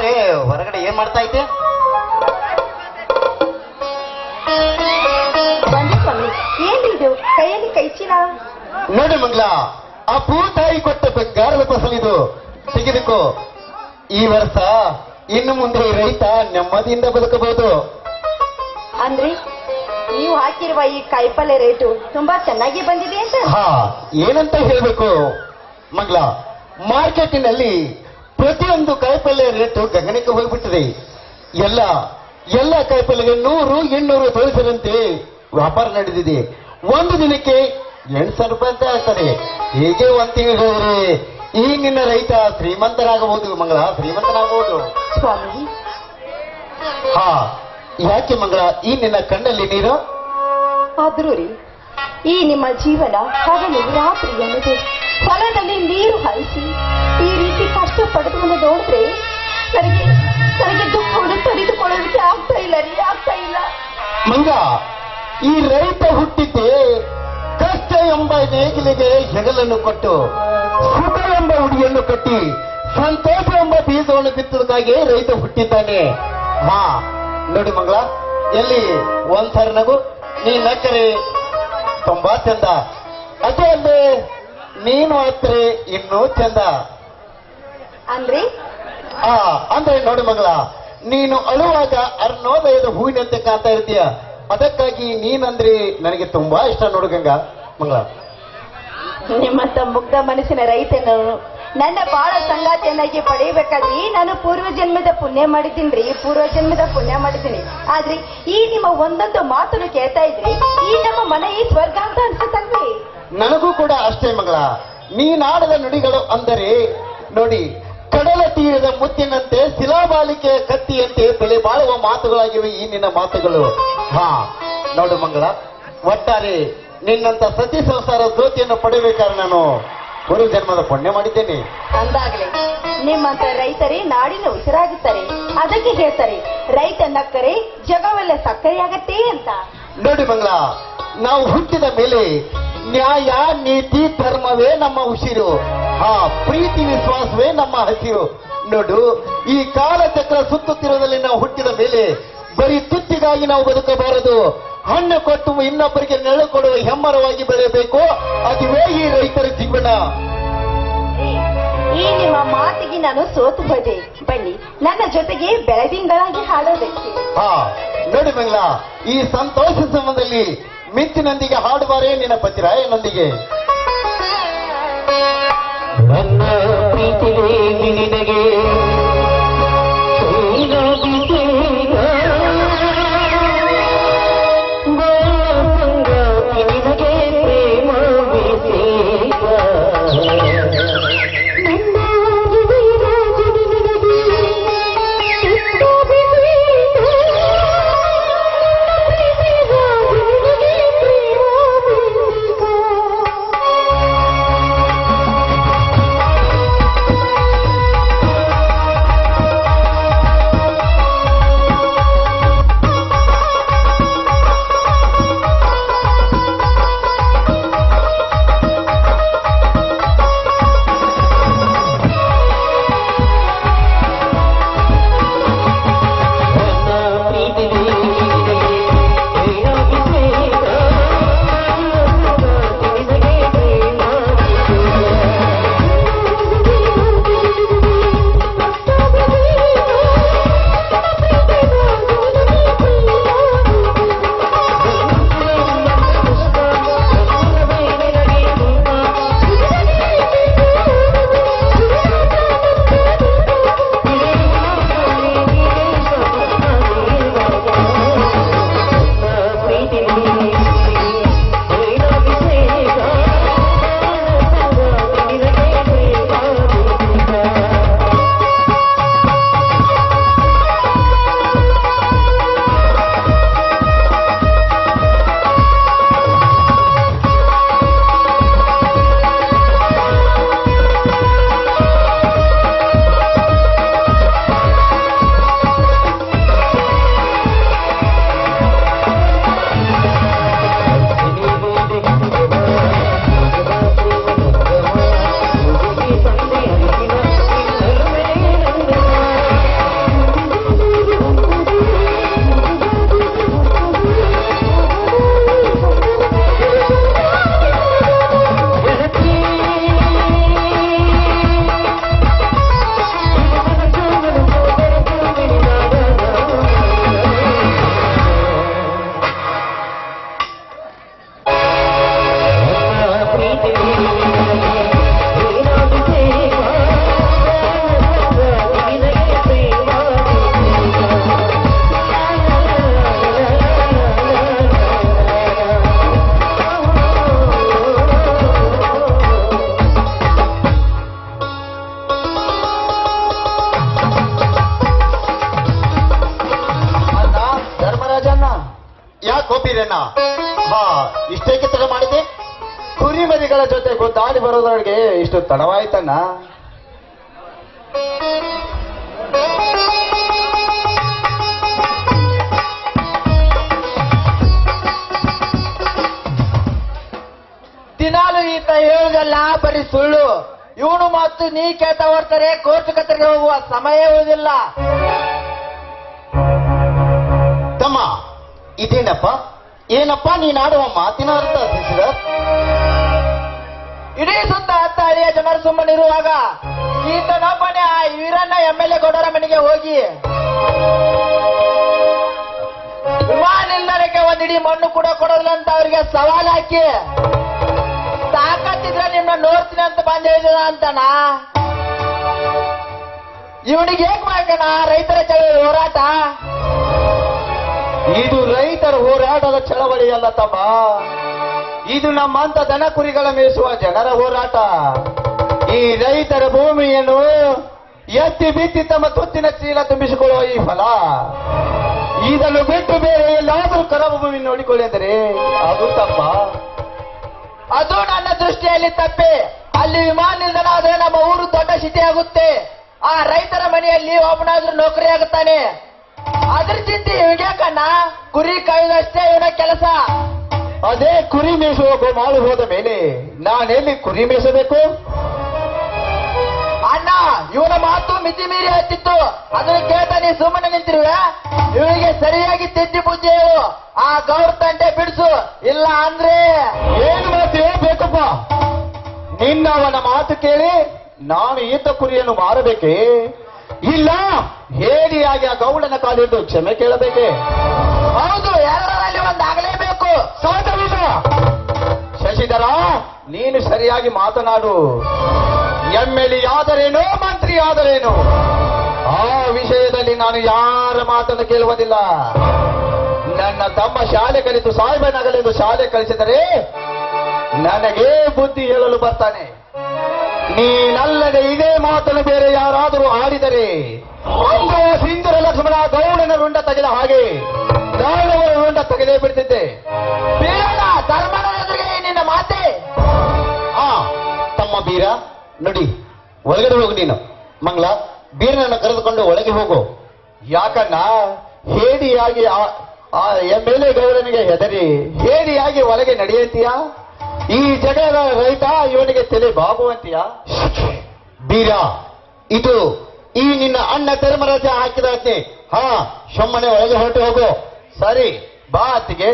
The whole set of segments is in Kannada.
ಬಾರೇ ಹೊರಗಡೆ ಏನ್ ಮಾಡ್ತಾ ಇದ್ದೆ? ಸ್ವಾಮಿ ಏನಿದು? ಕೈಯಲ್ಲಿ ಕೈ ಚೀಲ? ನೋಡಿ ಮಂಗ್ಲ ಆ ಭೂತಾಯಿ ಕೊಟ್ಟ ಬಂಗಾರದ ಫಸಲಿದು ತೆಗೆದುಕೋ. ಈ ವರ್ಷ ಇನ್ನು ಮುಂದೆ ರೈತ ನೆಮ್ಮದಿಯಿಂದ ಬದುಕಬಹುದು. ಅಂದ್ರೆ ನೀವು ಹಾಕಿರುವ ಈ ಕಾಯಿಪಲ್ಯ ರೇಟು ತುಂಬಾ ಚೆನ್ನಾಗಿ ಬಂದಿದೆ ಅಂತ? ಹಾ ಏನಂತ ಹೇಳ್ಬೇಕು? ಮಂಗ್ಲ ಮಾರ್ಕೆಟಿನಲ್ಲಿ ಪ್ರತಿಯೊಂದು ಕಾಯಿಪಲ್ಯ ರೇಟು ಗಗನಕ್ಕೆ ಹೋಗ್ಬಿಟ್ಟಿದೆ. ಎಲ್ಲ ಎಲ್ಲ ಕಾಯಿಪಲ್ಯಗೆ ನೂರು ಇನ್ನೂರು ತೋರಿಸದಂತೆ ವ್ಯಾಪಾರ ನಡೆದಿದೆ. ಒಂದು ದಿನಕ್ಕೆ ಎಂಟು ಸಾವಿರ ರೂಪಾಯಿ ಅಂತ ಹೇಳ್ತಾರೆ. ಹೀಗೆ ಒಂದು ತಿಂಗಳು ಹೋದ್ರೆ ಈ ನಿನ್ನ ರೈತ ಶ್ರೀಮಂತರಾಗಬಹುದು ಮಂಗಳ ಶ್ರೀಮಂತನಾಗಬಹುದು. ಸ್ವಾಮಿ ಹಾ ಯಾಕೆ ಮಂಗಳ ಈ ನಿನ್ನ ಕಣ್ಣಲ್ಲಿ ನೀರು? ಆದ್ರೂ ರೀ ಈ ನಿಮ್ಮ ಜೀವನ ಹಗಲು ರಾತ್ರಿ ಎನ್ನದೆ ಹೊಲದಲ್ಲಿ ನೀರು ರೀತಿ ಕಷ್ಟ ಪಡೆದುಕೊಂಡು ನೋಡಿದ್ರೆ ನನಗೆ ನನಗೆ ದುಃಖವನ್ನು ತಡೆದುಕೊಳ್ಳೋದಕ್ಕೆ ಆಗ್ತಾ ಇಲ್ಲ ರೀ, ಆಗ್ತಾ ಇಲ್ಲ. ಮಂಗ, ಈ ರೈತ ಹುಟ್ಟಿದ್ದೆ ಕಷ್ಟ ಎಂಬ ನೇಗಿಲಿಗೆ ಹೆಗಲನ್ನು ಕೊಟ್ಟು, ಸುಖ ಎಂಬ ಉಡಿಯನ್ನು ಕಟ್ಟಿ, ಸಂತೋಷ ಎಂಬ ಬೀಜವನ್ನು ಬಿತ್ತುವುದಾಗಿ ರೈತ ಹುಟ್ಟಿದ್ದಾನೆ. ಹಾ ನೋಡಿ ಮಂಗಳ, ಎಲ್ಲಿ ಒಂದ್ಸರಿ ನಗು, ನೀ ನಕ್ಕರೆ, ತುಂಬಾ ಚಂದ. ಅದೇ ಅಲ್ಲದೆ, ನೀನು ಹತ್ರೆ ಇನ್ನೂ ಚಂದ. ಅಂದ್ರೆ? ಆ ಅಂದ್ರೆ ನೋಡಿ ಮಗಳ ನೀನು ಅಳುವಾಗ ಅರ್ಣೋದಯದ ಹೂವಿನಂತೆ ಕಾಣ್ತಾ ಇರ್ತೀಯ. ಅದಕ್ಕಾಗಿ ನೀನಂದ್ರಿ ನನಗೆ ತುಂಬಾ ಇಷ್ಟ ನೋಡು ಗಂಗಾ ಮಂಗಳ. ನಿಮ್ಮಂತ ಮುಗ್ಧ ಮನಸ್ಸಿನ ರೈತನು ನನ್ನ ಬಾಳ ಸಂಗಾತಿಯನ್ನಾಗಿ ಪಡೆಯಬೇಕಾದ್ರೆ ನಾನು ಪೂರ್ವ ಜನ್ಮದ ಪುಣ್ಯ ಮಾಡಿದ್ದೀನಿ ಪೂರ್ವ ಜನ್ಮದ ಪುಣ್ಯ ಮಾಡಿದ್ದೀನಿ. ಆದ್ರೆ ಈ ನಿಮ್ಮ ಒಂದೊಂದು ಮಾತನ್ನು ಕೇಳ್ತಾ ಇದ್ರಿ ಈ ನಮ್ಮ ಮನೆ ಈ ಸ್ವರ್ಗ ಅಂತ ಅನ್ಸುತ್ತಲ್ವೇ? ನನಗೂ ಕೂಡ ಅಷ್ಟೇ ಮಗಳ ನೀನಾಡದ ನುಡಿಗಳು ಅಂದರೆ ನೋಡಿ ಕಡಲ ತೀರದ ಮುತ್ತಿನಂತೆ ಶಿಲಾಬಾಲಿಕೆಯ ಕತ್ತಿಯಂತೆ ಬೆಲೆ ಬಾಳುವ ಮಾತುಗಳಾಗಿವೆ ಈ ನಿನ್ನ ಮಾತುಗಳು. ಹಾ ನೋಡು ಮಂಗಳ ಒಟ್ಟಾರೆ ನಿನ್ನಂತ ಸತಿ ಸಂಸಾರ ಜ್ಯೋತಿಯನ್ನು ಪಡೆಯಬೇಕಾದ್ರೆ ನಾನು ಗುರು ಜನ್ಮದ ಪುಣ್ಯ ಮಾಡಿದ್ದೇನೆ. ಅಂದಾಗಲೇ ನಿಮ್ಮಂತ ರೈತರೇ ನಾಡಿನ ಉಸಿರಾಗುತ್ತಾರೆ. ಅದಕ್ಕೆ ಹೇಳ್ತಾರೆ ರೈತ ನಕ್ಕರೆ ಜಗವೆಲ್ಲ ಸಕ್ಕರೆಯಾಗತ್ತೆ ಅಂತ. ನೋಡಿ ಮಂಗಳ ನಾವು ಹುಟ್ಟಿದ ಮೇಲೆ ನ್ಯಾಯ ನೀತಿ ಧರ್ಮವೇ ನಮ್ಮ ಉಸಿರು. ಆ ಪ್ರೀತಿ ವಿಶ್ವಾಸವೇ ನಮ್ಮ ಹಸಿರು. ನೋಡು ಈ ಕಾಲಚಕ್ರ ಸುತ್ತುತ್ತಿರೋದಲ್ಲಿ ನಾವು ಹುಟ್ಟಿದ ಮೇಲೆ ಬರೀ ತುತ್ತಿಗಾಗಿ ನಾವು ಬದುಕಬಾರದು. ಹಣ್ಣು ಕೊಟ್ಟು ಇನ್ನೊಬ್ಬರಿಗೆ ನೆರಳು ಕೊಡುವ ಹೆಮ್ಮರವಾಗಿ ಬೆಳೆಯಬೇಕು. ಅದುವೇ ಈ ರೈತರ ಜೀವನ. ಈ ನಿಮ್ಮ ಮಾತಿಗೆ ನಾನು ಸೋತು ಬದೆ ಬನ್ನಿ ನನ್ನ ಜೊತೆಗೆ ಬೆಳದಿಂಗಳಾಗಿ ಹಾಡೋದಕ್ಕೆ. ಹಾ ನೋಡಿ ಬಂಗಲಾ ಈ ಸಂತೋಷ ಸಮಯದಲ್ಲಿ ಮಿಂಚಿನೊಂದಿಗೆ ಹಾಡುವಾರೇ ನಿನ್ನ ಪತಿರಾಯನೊಂದಿಗೆ. ನನ್ನ ಪ್ರೀತಿಗೆ ನಿನಗೆ ಹಾ ಇಷ್ಟೇಕೆ ತಡ ಮಾಡಿದೆ? ಕುರಿಮರಿಗಳ ಜೊತೆ ಗೊತ್ತಾಡಿ ಬರೋದ್ರೊಳಗೆ ಇಷ್ಟು ತಡವಾಯ್ತಣ್ಣ. ದಿನಾಲು ಈತ ಹೇಳುದಲ್ಲ, ಬರೀ ಸುಳ್ಳು. ಇವನು ಮತ್ತು ನೀ ಕೇಳ್ತಾ ಹೊರ್ತಾರೆ ಕೋರ್ಟ್ ಕತ್ತರಿಗೆ ಹೋಗುವ ಸಮಯ ಇರುವುದಿಲ್ಲ ತಮ್ಮ, ಇದೇನಪ್ಪ? ಏನಪ್ಪ ನೀನಾಡುವ ಮಾತಿನ ಅರ್ಥ ಶಶಿಧರ್ ಇಡೀ ಸುತ್ತ ಹತ್ತ ಹಳ್ಳಿಯ ಜನರು ಸುಮ್ಮನಿರುವಾಗ ಈತನೊಬ್ಬನೇ ಆ ವೀರಣ್ಣ ಎಂ ಎಲ್ ಎ ಗೌಡರ ಮನೆಗೆ ಹೋಗಿ ವಿಮಾನ ನಿಲ್ದಾಣಕ್ಕೆ ಒಂದಿಡೀ ಮಣ್ಣು ಕೂಡ ಕೊಡೋದಿಲ್ಲ ಅಂತ ಅವರಿಗೆ ಸವಾಲ್ ಹಾಕಿ, ತಾಕತ್ತಿದ್ರೆ ನಿಮ್ನ ನೋಡ್ತೀನಿ ಅಂತ ಬಂದ ಹೇಳಿದ ಅಂತನಾ? ಇವನಿಗೆ ಹೇಗ್ ಮಾಡ್ಕಣ? ರೈತರ ಚಳಿ ಹೋರಾಟ? ಇದು ರೈತರ ಹೋರಾಟದ ಚಳವಳಿ ಅಲ್ಲ ತಮ್ಮ. ಇದು ನಮ್ಮಂತ ದನ ಕುರಿಗಳ ಮೇಯಿಸುವ ಜನರ ಹೋರಾಟ. ಈ ರೈತರ ಭೂಮಿಯನ್ನು ಎತ್ತಿ ಬಿತ್ತಿ ತಮ್ಮ ತುತ್ತಿನ ಚೀಲ ತುಂಬಿಸಿಕೊಳ್ಳುವ ಈ ಫಲ. ಇದನ್ನು ಬಿಟ್ಟು ಬೇರೆ ಎಲ್ಲಾದರೂ ಕರಬ ಭೂಮಿ ನೋಡಿಕೊಳ್ಳಿ ಅಂದರೆ ಅದು ತಪ್ಪ ಅದು ನನ್ನ ದೃಷ್ಟಿಯಲ್ಲಿ ತಪ್ಪೆ. ಅಲ್ಲಿ ವಿಮಾನ ನಿಲ್ದಾಣ ಆದರೆ ನಮ್ಮ ಊರು ದೊಡ್ಡ ಸಿಟಿ ಆಗುತ್ತೆ. ಆ ರೈತರ ಮನೆಯಲ್ಲಿ ಒಬ್ಬನಾದ್ರೂ ನೌಕರಿ ಆಗುತ್ತಾನೆ ಅದ್ರ ಚಿಂತೆ ಕಣ್ಣ ಕುರಿ ಕಾಯ್ದಷ್ಟೇ ಇವನ ಕೆಲಸ. ಅದೇ ಕುರಿ ಮೇಯಿಸುವ ಗೋಮಾಳು ಹೋದ ಮೇಲೆ ನಾನೆಲ್ಲಿ ಕುರಿ ಮೇಯಿಸಬೇಕು? ಅಣ್ಣ ಇವನ ಮಾತು ಮಿತಿ ಮೀರಿ ಹತ್ತಿತ್ತು ಅದನ್ನ ಕೇಳ್ತಾ ನೀ ಸುಮ್ಮನೆ ನಿಂತಿರುವ. ಇವರಿಗೆ ಸರಿಯಾಗಿ ತಿದ್ದಿ ಹೇಳು ಆ ಗೌರ್ ತಂಟೆ ಬಿಡಿಸು. ಇಲ್ಲ ಅಂದ್ರೆ ಏನು ಮಾತು ಹೇಳ್ಬೇಕಪ್ಪ? ನಿನ್ನ ಅವನ ಮಾತು ಕೇಳಿ ನಾನು ಈತ ಕುರಿಯನ್ನು ಮಾರಬೇಕೆ? ಇಲ್ಲ. ಹೇಡಿಯಾಗಿ ಆ ಗೌಡನ ಕಾಲಿಟ್ಟು ಕ್ಷಮೆ ಕೇಳಬೇಕೆ? ಹೌದು ಎರಡರಲ್ಲಿ ಒಂದಾಗಲೇಬೇಕು ಸಾಧ್ಯವಿಲ್ಲ. ಶಶಿಧರ ನೀನು ಸರಿಯಾಗಿ ಮಾತನಾಡು. ಎಂ ಎಲ್ ಆದರೇನು ಮಂತ್ರಿ ಆದರೇನು ಆ ವಿಷಯದಲ್ಲಿ ನಾನು ಯಾರ ಮಾತನ್ನು ಕೇಳುವುದಿಲ್ಲ. ನನ್ನ ತಮ್ಮ ಶಾಲೆ ಕಲಿತು ಸಾಹೇಬನಗಲೆಂದು ಶಾಲೆ ಕಲಿಸಿದರೆ ನನಗೆ ಬುದ್ಧಿ ಹೇಳಲು ಬರ್ತಾನೆ. ನೀನಲ್ಲದೆ ಇದೇ ಮಾತನ್ನು ಬೇರೆ ಯಾರಾದರೂ ಆಡಿದರೆ ಸಿಂಧುರ ಲಕ್ಷ್ಮಣ ಗೌಡನ ರುಂಡ ತೆಗೆದ ಹಾಗೆ ದಾಳವರ ರುಂಡ ತೆಗೆದೇ ಬಿಡ್ತಿದ್ದೆ. ಧರ್ಮನ ನಿನ್ನ ಮಾತೆ. ಆ, ತಮ್ಮ ಬೀರ, ನೋಡಿ, ಒಳಗಡೆ ಹೋಗು ನೀನು. ಮಂಗಳ, ಬೀರನನ್ನು ಕರೆದುಕೊಂಡು ಒಳಗೆ ಹೋಗು. ಯಾಕಣ್ಣ, ಹೇಡಿಯಾಗಿ ಆ- ಆ, ಎಂ ಎಲ್ ಎ ಗೌಡನಿಗೆ ಹೆದರಿ, ಹೇಡಿಯಾಗಿ ಒಳಗೆ ನಡೆಯಂತೀಯ? ಈ ಜಗದ ರೈತ ಇವನಿಗೆ ತಲೆ ಬಾಗುವಂತೀಯ ಬೀರ, ಇದು ಈ ನಿನ್ನ ಅಣ್ಣ ಧರ್ಮರಾಜ ಹಾಕಿದ ಅಜ್ಞೆ ಹಾ ಸೊಮ್ಮನೆ ಒಳಗೆ ಹೊರಟು ಹೋಗು. ಸರಿ, ಬಾ ಅತ್ತಿಗೆ.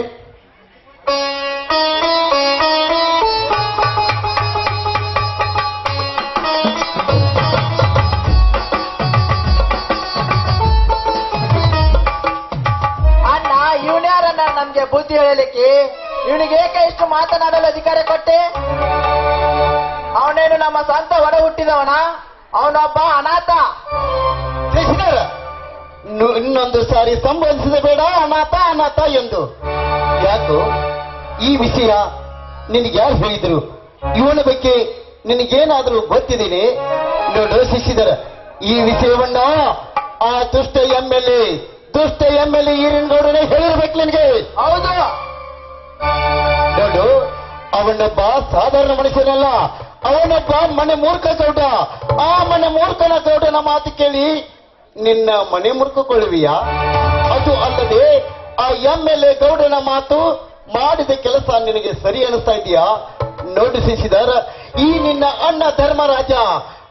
ಅಣ್ಣ ಇವನ್ಯಾರನ್ನ ನಮ್ಗೆ ಬುದ್ಧಿ ಹೇಳಲಿಕ್ಕೆ? ಇವನಿಗೆ ಏಕೆ ಇಷ್ಟು ಮಾತನಾಡಲು ಅಧಿಕಾರ ಕೊಟ್ಟೆ? ಅವನೇನು ನಮ್ಮ ಸ್ವಂತ ಹೊರ ಹುಟ್ಟಿದವನ ಅವನೊಬ್ಬ ಅನಾಥ. ಕೃಷ್ಣರ ಇನ್ನೊಂದು ಸಾರಿ ಸಂಬಂಧಿಸಿದ ಬೇಡ ಅನಾಥ ಅನಾಥ ಎಂದು. ಯಾಕೋ ಈ ವಿಷಯ ನಿನಗೆ ಯಾರು ಹೇಳಿದ್ರು? ಇವನ ಬಗ್ಗೆ ನಿನಗೇನಾದರೂ ಗೊತ್ತಿದ್ದೀನಿ ನೋಡು ಶಿಶಿಧರ ಈ ವಿಷಯವನ್ನ ಆ ದುಷ್ಟ ಎಂ ಎಲ್ ಎ ದುಷ್ಟ ಎಂ ಎಲ್ ಎ ಈರಿನಗೌಡನೇ ಹೇಳಿರ್ಬೇಕು ನಿನಗೆ. ಹೌದು. ನೋಡು ಅವನೊಬ್ಬ ಸಾಧಾರಣ ಮನುಷ್ಯನಲ್ಲ. ಅವನೊಬ್ಬ ಮನೆ ಮೂರ್ಖ ಗೌಡ ಆ ಮನೆ ಮೂರ್ಖನ ಗೌಡನ ಮಾತು ಕೇಳಿ ನಿನ್ನ ಮನೆ ಮುರ್ಕೊಳ್ಳುವಿಯಾ ಅದು ಅಲ್ಲದೆ ಆ ಎಂ ಎಲ್ ಎ ಗೌಡನ ಮಾತು ಮಾಡಿದ ಕೆಲಸ ನಿನಗೆ ಸರಿ ಅನಿಸ್ತಾ ಇದೆಯಾ? ಶಿಶಿಧರ್ ಈ ನಿನ್ನ ಅಣ್ಣ ಧರ್ಮರಾಜ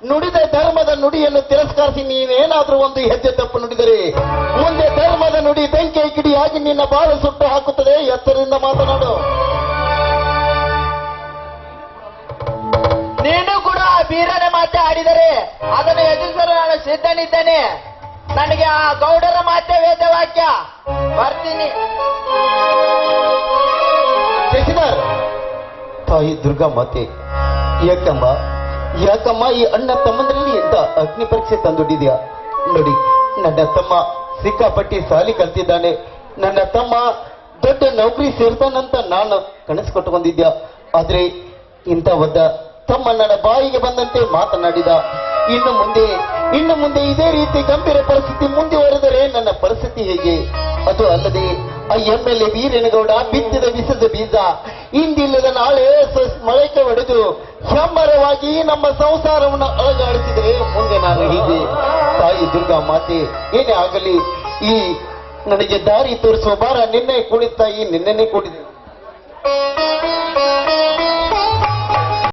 ನುಡಿದ ಧರ್ಮದ ನುಡಿಯನ್ನು ತಿರಸ್ಕರಿಸಿ ನೀನೇನಾದ್ರೂ ಒಂದು ಹೆಜ್ಜೆ ತಪ್ಪು ನುಡಿದರೆ ಮುಂದೆ ಧರ್ಮದ ನುಡಿ ಬೆಂಕಿ ಕಿಡಿಯಾಗಿ ನಿನ್ನ ಬಾಳು ಸುಟ್ಟು ಹಾಕುತ್ತದೆ. ಎತ್ತರದಿಂದ ಮಾತನಾಡು. ನೀನು ಕೂಡ ಆ ಬೀರನ ಮಾತೆ ಆಡಿದರೆ ಅದನ್ನು ಎದುರಿಸಲು ನಾನು ಸಿದ್ಧನಿದ್ದೇನೆ. ನನಗೆ ಆ ಗೌಡರ ಮಾತೆ ವೇದವಾಕ್ಯ. ಬರ್ತೀನಿ. ಶಶಿಧರ್. ತಾಯಿ ದುರ್ಗಾ ಮಾತೆ ಯಾಕಮ್ಮ ಯಾಕಮ್ಮ, ಈ ಅಣ್ಣ ತಮ್ಮಂದ್ರಲ್ಲಿ ಎಂತ ಅಗ್ನಿ ಪರೀಕ್ಷೆ ತಂದುಡಿದ್ಯಾ ನೋಡಿ, ನನ್ನ ತಮ್ಮ ಸಿಕ್ಕಾಪಟ್ಟಿ ಸಾಲಿ ಕಲ್ತಿದ್ದಾನೆ. ನನ್ನ ತಮ್ಮ ದೊಡ್ಡ ನೌಕರಿ ಸೇರ್ತಾನಂತ ನಾನು ಕನಸು ಕೊಟ್ಟುಕೊಂಡಿದ್ಯಾ ಆದ್ರೆ ಇಂತ ಒದ್ದ ತಮ್ಮ ನನ್ನ ಬಾಯಿಗೆ ಬಂದಂತೆ ಮಾತನಾಡಿದ. ಇನ್ನು ಮುಂದೆ ಇನ್ನು ಮುಂದೆ ಇದೇ ರೀತಿ ಗಂಭೀರ ಪರಿಸ್ಥಿತಿ ಮುಂದುವರೆದರೆ ನನ್ನ ಪರಿಸ್ಥಿತಿ ಹೇಗೆ? ಅದು ಅಲ್ಲದೆ ಎಂ ಎಲ್ ಎ ವೀರೇನಗೌಡ ಬಿತ್ತಿದ ವಿಸದ ಬೀಜ ಇಂದಿಲ್ಲದ ನಾಳೆ ಮಳೆಕೆ ಹೊಡೆದು ಹೆಮ್ಮರವಾಗಿ ನಮ್ಮ ಸಂಸಾರವನ್ನು ಅಳಗಾಡಿಸಿದರೆ ಮುಂದೆ ನಾನು ಹೀಗೆ. ತಾಯಿ ದುರ್ಗಾ ಮಾತೆ, ಏನೇ ಆಗಲಿ, ಈ ನನಗೆ ದಾರಿ ತೋರಿಸುವ ಭಾರ ನಿನ್ನೆ ಕುಳಿತಾಯಿ ನಿನ್ನೆನೆ ಕುಡಿದೆ